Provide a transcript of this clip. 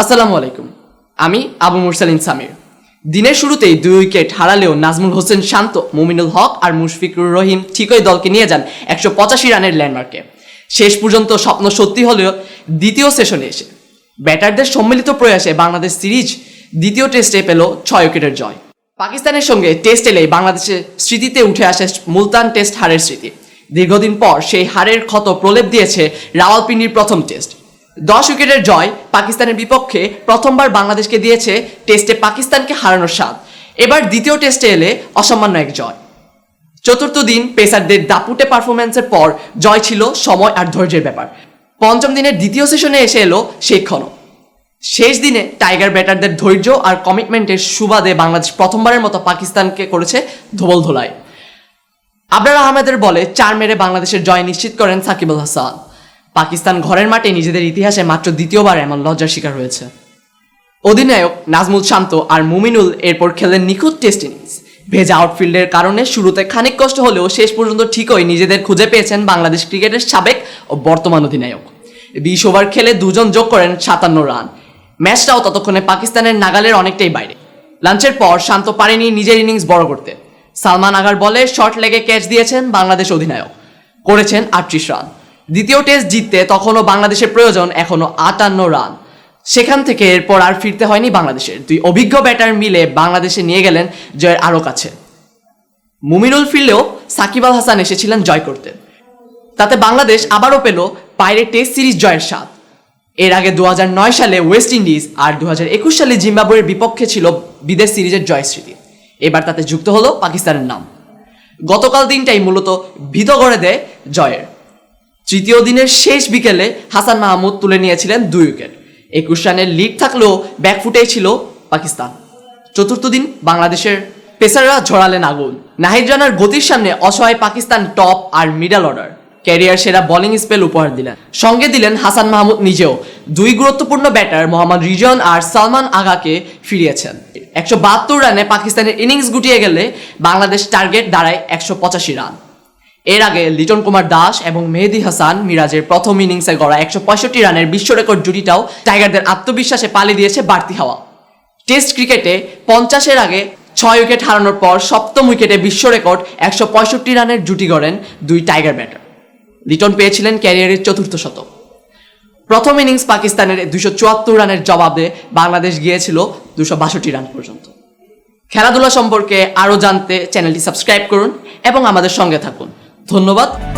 আসসালামু আলাইকুম। আমি আবু মুরসালিন সামির। দিনের শুরুতেই দুই উইকেট হারালেও নাজমুল হোসেন শান্ত, মুমিনুল হক আর মুশফিকুর রহিম ঠিকই দলকে নিয়ে যান একশো পঁচাশি রানের ল্যান্ডমার্কে। শেষ পর্যন্ত স্বপ্ন সত্যি হলেও দ্বিতীয় সেশনে এসে ব্যাটারদের সম্মিলিত প্রয়াসে বাংলাদেশ সিরিজ দ্বিতীয় টেস্টে পেল ছয় উইকেটের জয়। পাকিস্তানের সঙ্গে টেস্ট এলেই বাংলাদেশের স্মৃতিতে উঠে আসে মুলতান টেস্ট হারের স্মৃতি। দীর্ঘদিন পর সেই হারের ক্ষত প্রলেপ দিয়েছে রাওয়ালপিন্ডির প্রথম টেস্ট। দশ উইকেটের জয় পাকিস্তানের বিপক্ষে প্রথমবার বাংলাদেশকে দিয়েছে টেস্টে পাকিস্তানকে হারানোর স্বাদ। এবার দ্বিতীয় টেস্টে এলে অসামান্য এক জয়। চতুর্থ দিন পেসারদের দাপুটে পারফরমেন্সের পর জয় ছিল সময় আর ধৈর্যের ব্যাপার। পঞ্চম দিনের দ্বিতীয় সেশনে এসে এলো সেই ক্ষণ। শেষ দিনে টাইগার ব্যাটারদের ধৈর্য আর কমিটমেন্টের সুবাদে বাংলাদেশ প্রথমবারের মতো পাকিস্তানকে করেছে ধোবল ধোলাই। আবরার আহমেদের বলে চার মেরে বাংলাদেশের জয় নিশ্চিত করেন সাকিব আল হাসান। পাকিস্তান ঘরের মাঠে নিজেদের ইতিহাসে মাত্র দ্বিতীয়বার এমন লজ্জার শিকার হয়েছে। অধিনায়ক নাজমুল শান্ত আর মুমিনুল এরপর খেলেন নিখুঁত টেস্ট ইনিংস। ভেজা আউটফিল্ডের কারণে শুরুতে খানিক কষ্ট হলেও শেষ পর্যন্ত ঠিকই নিজেদের খুঁজে পেয়েছেন বাংলাদেশ ক্রিকেটের সাবেক ও বর্তমান অধিনায়ক। বিশ ওভার খেলে দুজন যোগ করেন সাতান্ন রান। ম্যাচটাও ততক্ষণে পাকিস্তানের নাগালের অনেকটাই বাইরে। লাঞ্চের পর শান্ত পারেনি নিজের ইনিংস বড় করতে। সালমান আগার বলে শর্ট লেগে ক্যাচ দিয়েছেন বাংলাদেশ অধিনায়ক। করেছেন আটত্রিশ রান। দ্বিতীয় টেস্ট জিততে তখনও বাংলাদেশের প্রয়োজন এখনও আটান্ন রান। সেখান থেকে এরপর আর ফিরতে হয়নি বাংলাদেশের। দুই অভিজ্ঞ ব্যাটার মিলে বাংলাদেশে নিয়ে গেলেন জয়ের আরও কাছে। মুমিনুল ফিরলেও সাকিব আল হাসান এসেছিলেন জয় করতে। তাতে বাংলাদেশ আবারও পেল বাইরে টেস্ট সিরিজ জয়ের স্বাদ। এর আগে দু হাজার নয় সালে ওয়েস্ট ইন্ডিজ আর দু হাজার একুশ সালে জিম্বাবুয়ের বিপক্ষে ছিল বিদেশ সিরিজের জয় স্মৃতি। এবার তাতে যুক্ত হলো পাকিস্তানের নাম। গতকাল দিনটাই মূলত ভীত করে দেয় জয়ের। তৃতীয় দিনের শেষ বিকেলে হাসান মাহমুদ তুলে নিয়েছিলেন দুই উইকেট। একুশ রানের লিড থাকলেও ব্যাকফুটেই ছিল পাকিস্তান। চতুর্থ দিন বাংলাদেশের পেসাররা ঝরালেন আগুন নাহিদ রানার গতির সামনে অসহায় পাকিস্তান টপ আর মিডল অর্ডার। ক্যারিয়ার সেরা বোলিং স্পেল উপহার দিলেন। সঙ্গে দিলেন হাসান মাহমুদ নিজেও। দুই গুরুত্বপূর্ণ ব্যাটার মোহাম্মদ রিজন আর সালমান আগাকে ফিরিয়েছেন। একশো বাহাত্তর রানে পাকিস্তানের ইনিংস গুটিয়ে গেলে বাংলাদেশ টার্গেট দাঁড়ায় একশো পঁচাশি রান। এর আগে লিটন কুমার দাস এবং মেহেদি হাসান মিরাজের প্রথম ইনিংসে গড়া একশো পঁয়ষট্টি রানের বিশ্ব রেকর্ড জুটিটাও টাইগারদের আত্মবিশ্বাসে পালিয়ে দিয়েছে বাড়তি হাওয়া। টেস্ট ক্রিকেটে পঞ্চাশের আগে ছয় উইকেট হারানোর পর সপ্তম উইকেটে বিশ্ব রেকর্ড একশো পঁয়ষট্টি রানের জুটি গড়েন দুই টাইগার ব্যাটার। লিটন পেয়েছিলেন ক্যারিয়ারের চতুর্থ শতক। প্রথম ইনিংস পাকিস্তানের দুশো চুয়াত্তর রানের জবাবে বাংলাদেশ গিয়েছিল দুশো বাষট্টি রান পর্যন্ত। খেলাধুলা সম্পর্কে আরও জানতে চ্যানেলটি সাবস্ক্রাইব করুন এবং আমাদের সঙ্গে থাকুন। ধন্যবাদ।